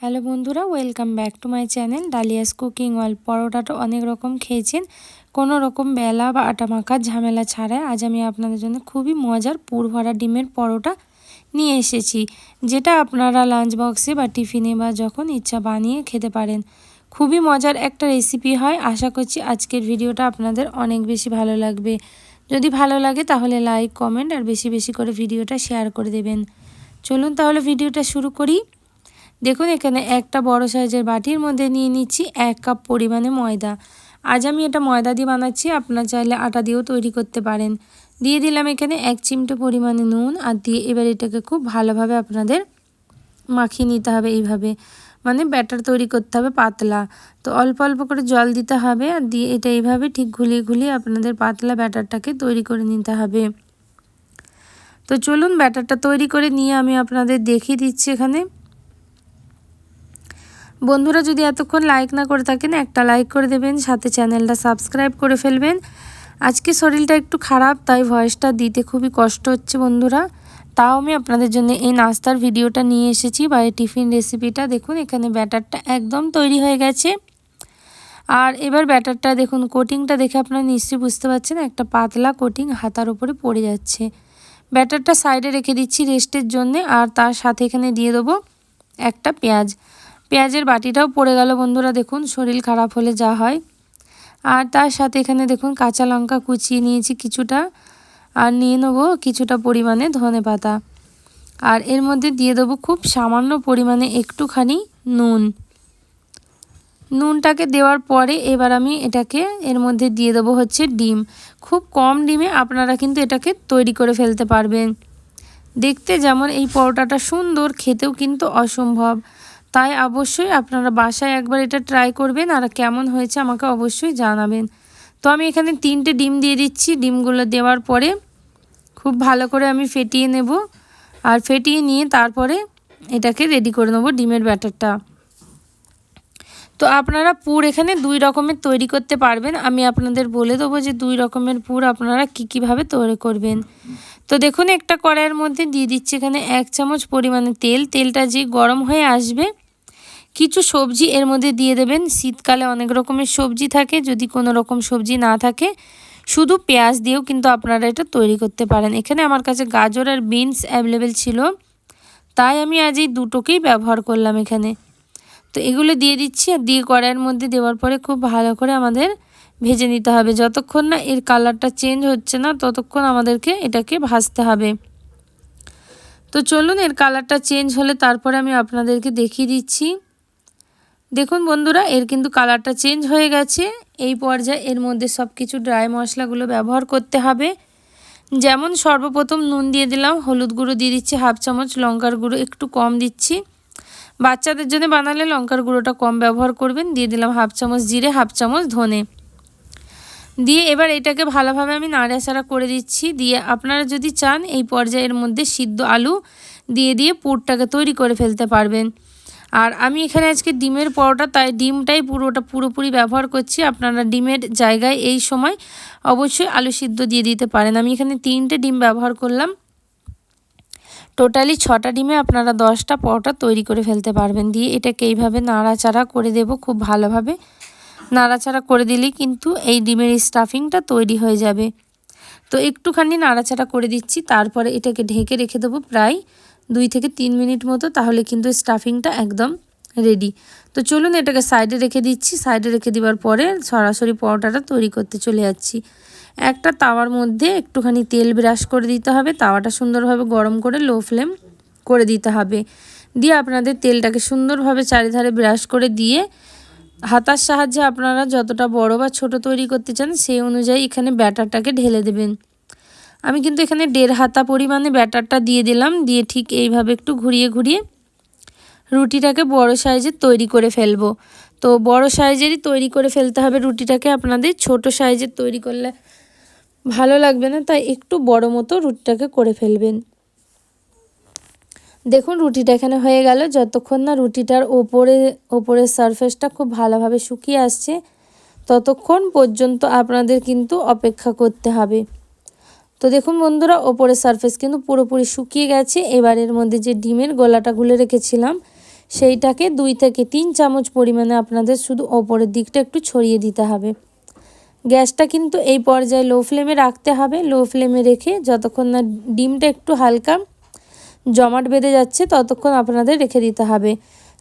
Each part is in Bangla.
হ্যালো বন্ধুরা, welcome back to my channel. Dalia's cooking world পরোটাটা অনেক রকম খেয়েছেন। কোনো রকম বেলা বা আটা মাখার ঝামেলা ছাড়াই আজ আমি আপনাদের জন্য খুবই মজার পুর ভরা ডিমের পরোটা নিয়ে এসেছি, যেটা আপনারা লাঞ্চ বক্সে বা টিফিনে বা যখন ইচ্ছা বানিয়ে খেতে পারেন। খুবই মজার একটা রেসিপি হয়। আশা করছি আজকের ভিডিওটা আপনাদের অনেক বেশি ভালো লাগবে। যদি ভালো লাগে তাহলে লাইক, কমেন্ট আর বেশি বেশি করে ভিডিওটা শেয়ার করে দেবেন। চলুন তাহলে ভিডিওটা শুরু করি। দেখুন, এখানে একটা বড় সাইজের বাটির মধ্যে নিয়ে নিচ্ছি এক কাপ পরিমাণে ময়দা। আজ আমি এটা ময়দা দিয়ে বানাচ্ছি, আপনার চাইলে আটা দিয়েও তৈরি করতে পারেন। দিয়ে দিলাম এখানে এক চিমটে পরিমাণে নুন, আর দিয়ে এবার এটাকে খুব ভালোভাবে আপনাদের মাখিয়ে নিতে হবে এইভাবে। মানে ব্যাটার তৈরি করতে হবে পাতলা। তো অল্প অল্প করে জল দিতে হবে, আর দিয়ে এটা এইভাবে ঠিক ঘুলিয়ে ঘুলিয়ে আপনাদের পাতলা ব্যাটারটাকে তৈরি করে নিতে হবে। তো চলুন ব্যাটারটা তৈরি করে নিয়ে আমি আপনাদের দেখিয়ে দিচ্ছি এখানে। বন্ধুরা, যদি এতক্ষণ লাইক না করে থাকেন, একটা লাইক করে দেবেন, সাথে চ্যানেলটা সাবস্ক্রাইব করে ফেলবেন। আজকে শরীরটা একটু খারাপ, তাই ভয়েসটা দিতে খুবই কষ্ট হচ্ছে বন্ধুরা। তাও আমি আপনাদের জন্য এই নাস্তার ভিডিওটা নিয়ে এসেছি বা এই টিফিন রেসিপিটা দেখুন, এখানে ব্যাটারটা একদম তৈরি হয়ে গেছে। আর এবার ব্যাটারটা, দেখুন কোটিংটা দেখে আপনারা নিশ্চয়ই বুঝতে পারছেন, একটা পাতলা কোটিং হাতার উপরে পড়ে যাচ্ছে। ব্যাটারটা সাইডে রেখে দিচ্ছি রেস্টের জন্যে, আর তার সাথে এখানে দিয়ে দেবো একটা পেঁয়াজ। পেঁয়াজের বাটিটাও পড়ে গেল বন্ধুরা, দেখুন শরীর খারাপ হলে যা হয়। আর তার সাথে এখানে দেখুন কাঁচা লঙ্কা কুচিয়ে নিয়েছি কিছুটা, আর নিয়ে নেব কিছুটা পরিমাণে ধনে পাতা। আর এর মধ্যে দিয়ে দেবো খুব সামান্য পরিমাণে একটুখানি নুন। নুনটাকে দেওয়ার পরে এবার আমি এটাকে এর মধ্যে দিয়ে দেবো হচ্ছে ডিম। খুব কম ডিমে আপনারা কিন্তু এটাকে তৈরি করে ফেলতে পারবেন। দেখতে যেমন এই পরোটাটা সুন্দর, খেতেও কিন্তু অসম্ভব। তাই অবশ্যই আপনারা বাসায় একবার এটা ট্রাই করবেন আর কেমন হয়েছে আমাকে অবশ্যই জানাবেন। তো আমি এখানে তিনটে ডিম দিয়ে দিচ্ছি। ডিমগুলো দেওয়ার পরে খুব ভালো করে আমি ফেটিয়ে নেব আর ফেটিয়ে নিয়ে তারপরে এটাকে রেডি করে নেব ডিমের ব্যাটারটা। তো আপনারা পুর এখানে দুই রকমের তৈরি করতে পারবেন। আমি আপনাদের বলে দেবো যে দুই রকমের পুর আপনারা কী কীভাবে তৈরি করবেন। তো দেখুন একটা কড়াইয়ের মধ্যে দিয়ে দিচ্ছি এখানে এক চামচ পরিমাণে তেল। তেলটা যে গরম হয়ে আসবে কিছু সবজি এর মধ্যে দিয়ে দেবেন। শীতকালে অনেক রকমের সবজি থাকে, যদি কোনো রকম সবজি না থাকে। শুধু পেঁয়াজ দিয়েও কিন্তু আপনারা এটা তৈরি করতে পারেন। এখানে আমার কাছে গাজর আর বিনস অ্যাভেলেবেল ছিল। তাই আমি আজ এই দুটোকেই ব্যবহার করলাম এখানে। তো এগুলো দিয়ে দিচ্ছি আর দিয়ে কড়াইয়ের মধ্যে দেওয়ার পরে খুব ভালো করে আমাদের ভেজে নিতে হবে। যতক্ষণ না এর কালারটা চেঞ্জ হচ্ছে না, ততক্ষণ আমাদেরকে এটাকে ভাজতে হবে। তো চলুন, এর কালারটা চেঞ্জ হলে তারপরে আমি আপনাদেরকে দেখিয়ে দিচ্ছি। দেখুন বন্ধুরা, এর কিন্তু কালারটা চেঞ্জ হয়ে গেছে। এই পর্যায়ে এর মধ্যে সব কিছু ড্রাই মশলাগুলো ব্যবহার করতে হবে। যেমন সর্বপ্রথম নুন দিয়ে দিলাম, হলুদ গুঁড়ো দিয়ে দিচ্ছি হাফ চামচ, লঙ্কার গুঁড়ো একটু কম দিচ্ছি। বাচ্চাদের জন্য বানালে লঙ্কার গুঁড়োটা কম ব্যবহার করবেন, দিয়ে দিলাম হাফ চামচ জিরে, হাফ চামচ ধনে। দিয়ে এবার এটাকে ভালোভাবে আমি নাড়াচাড়া করে দিচ্ছি। দিয়ে আপনারা যদি চান, এই পর্যায়ের মধ্যে সিদ্ধ আলু দিয়ে দিয়ে পুরটাকে তৈরি করে ফেলতে পারবেন। আর আমি এখানে আজকে ডিমের পরোটা, তাই ডিমটাই পুরোটা পুরোপুরি ব্যবহার করছি। আপনারা ডিমের জায়গায় এই সময় অবশ্যই আলু সিদ্ধ দিয়ে দিতে পারেন। আমি এখানে তিনটে ডিম ব্যবহার করলাম। টোটালি ছটা ডিমে আপনারা দশটা পরোটা তৈরি করে ফেলতে পারবেন। দিয়ে এটাকে এইভাবে নাড়াচাড়া করে দেব খুব ভালোভাবে। নাড়াচাড়া করে দিলেই কিন্তু এই ডিমের স্টাফিংটা তৈরি হয়ে যাবে। তো একটুখানি নাড়াচাড়া করে দিচ্ছি, তারপরে এটাকে ঢেকে রেখে দেবো প্রায় দুই থেকে তিন মিনিট মতো, তাহলে কিন্তু স্টাফিংটা একদম রেডি তো চলুন এটাকে সাইডে রেখে দিচ্ছি। সাইডে রেখে দেওয়ার পরে সরাসরি পরোটাটা তৈরি করতে চলে যাচ্ছি। একটা তাওয়ার মধ্যে একটুখানি তেল ব্রাশ করে দিতে হবে। তাওয়াটা সুন্দরভাবে গরম করে লো ফ্লেম করে দিতে হবে। দিয়ে আপনাদের তেলটাকে সুন্দরভাবে চারিধারে ব্রাশ করে দিয়ে হাতার সাহায্যে আপনারা যতটা বড় বা ছোট তৈরি করতে চান, সেই অনুযায়ী এখানে ব্যাটারটাকে ঢেলে দেবেন। আমি কিন্তু এখানে দেড় হাতা পরিমাণে ব্যাটারটা দিয়ে দিলাম, দিয়ে ঠিক এইভাবে একটু ঘুরিয়ে ঘুরিয়ে রুটিটাকে বড় সাইজের তৈরি করে ফেলব। তো বড় সাইজেরই তৈরি করে ফেলতে হবে রুটিটাকে, আপনাদের ছোট সাইজের তৈরি করলে ভালো লাগবে না, তাই একটু বড় মতো রুটিটাকে করে ফেলবেন। দেখুন রুটিটা এখানে হয়ে গেল, যতক্ষণ না রুটিটার ওপরে, ওপরের সারফেসটা খুব ভালোভাবে শুকিয়ে আসছে, ততক্ষণ পর্যন্ত আপনাদের কিন্তু অপেক্ষা করতে হবে। তো দেখুন বন্ধুরা ওপরের সারফেস কিন্তু পুরোপুরি শুকিয়ে গেছে। এবারের মধ্যে যে ডিমের গলাটা গুলে রেখেছিলাম, সেইটাকে দুই থেকে তিন চামচ পরিমাণে আপনাদের শুধু ওপরের দিকটা একটু ছড়িয়ে দিতে হবে। গ্যাসটা কিন্তু এই পর্যায়ে লো ফ্লেমে রাখতে হবে। লো ফ্লেমে রেখে যতক্ষণ না ডিমটা একটু হালকা জমাট বেঁধে যাচ্ছে, ততক্ষণ আপনাদের রেখে দিতে হবে।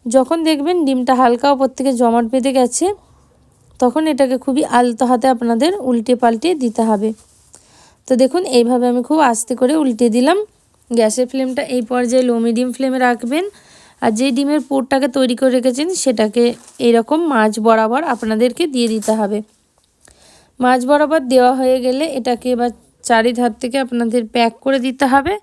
যখন দেখবেন ডিমটা হালকা ওপর থেকে জমাট বেঁধে গেছে, তখন এটাকে খুবই আলতো হাতে আপনাদের উল্টে পাল্টে দিতে হবে। তো দেখুন, এইভাবে আমি খুব আস্তে করে উল্টে দিলাম। গ্যাসের ফ্লেমটা এই পর্যায়ে লো মিডিয়াম ফ্লেমে রাখবেন। আর যে ডিমের পুরটাকে তৈরি করে রেখেছেন, সেটাকে এইরকম মাছ বরাবর আপনাদেরকে দিয়ে দিতে হবে। মাছ বরাবর দেওয়া হয়ে গেলে এটাকে এবার চারিধার থেকে আপনাদের প্যাক করে দিতে হবে।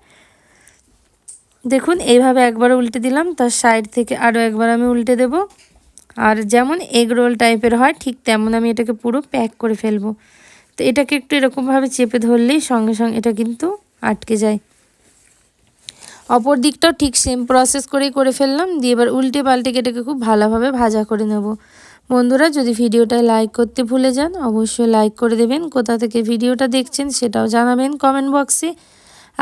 দেখুন, এইভাবে একবার উল্টে দিলাম, তার সাইড থেকে আরও একবার আমি উল্টে দেব। আর যেমন এগ রোল টাইপের হয়, ঠিক তেমন আমি এটাকে পুরো প্যাক করে ফেলব। তো এটাকে একটু এরকমভাবে চেপে ধরলেই সঙ্গে সঙ্গে এটা কিন্তু আটকে যায়। অপর দিকটাও ঠিক সেম প্রসেস করেই করে ফেললাম, দিয়ে এবার উল্টে পাল্টে এটাকে খুব ভালোভাবে ভাজা করে নেব। বন্ধুরা, যদি ভিডিওটায় লাইক করতে ভুলে যান, অবশ্যই লাইক করে দেবেন। কোথা থেকে ভিডিওটা দেখছেন সেটাও জানাবেন কমেন্ট বক্সে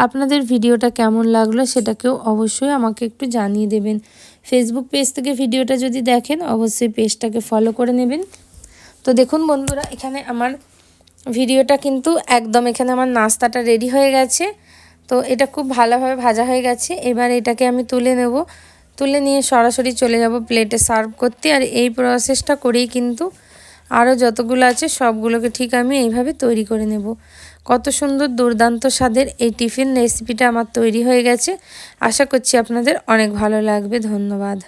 আপনাদের ভিডিওটা কেমন লাগল সেটাকেও অবশ্যই আমাকে একটু জানিয়ে দেবেন। ফেসবুক পেজ থেকে ভিডিওটা যদি দেখেন, অবশ্যই পেজটাকে ফলো করে নেবেন। তো দেখুন বন্ধুরা, এখানে আমার ভিডিওটা কিন্তু একদম এখানে আমার নাস্তাটা রেডি হয়ে গেছে। তো এটা খুব ভালোভাবে ভাজা হয়ে গেছে। এবার এটাকে আমি তুলে নেব। তুলে নিয়ে সরাসরি চলে যাব প্লেটে সার্ভ করতে। আর এই প্রসেসটা করেই কিন্তু আরও যতগুলো আছে সবগুলোকে ঠিক আমি এইভাবে তৈরি করে নেব। কত সুন্দর দুর্দান্ত স্বাদের এই টিফিন রেসিপিটা আমার তৈরি হয়ে গেছে। আশা করছি আপনাদের অনেক ভালো লাগবে। ধন্যবাদ।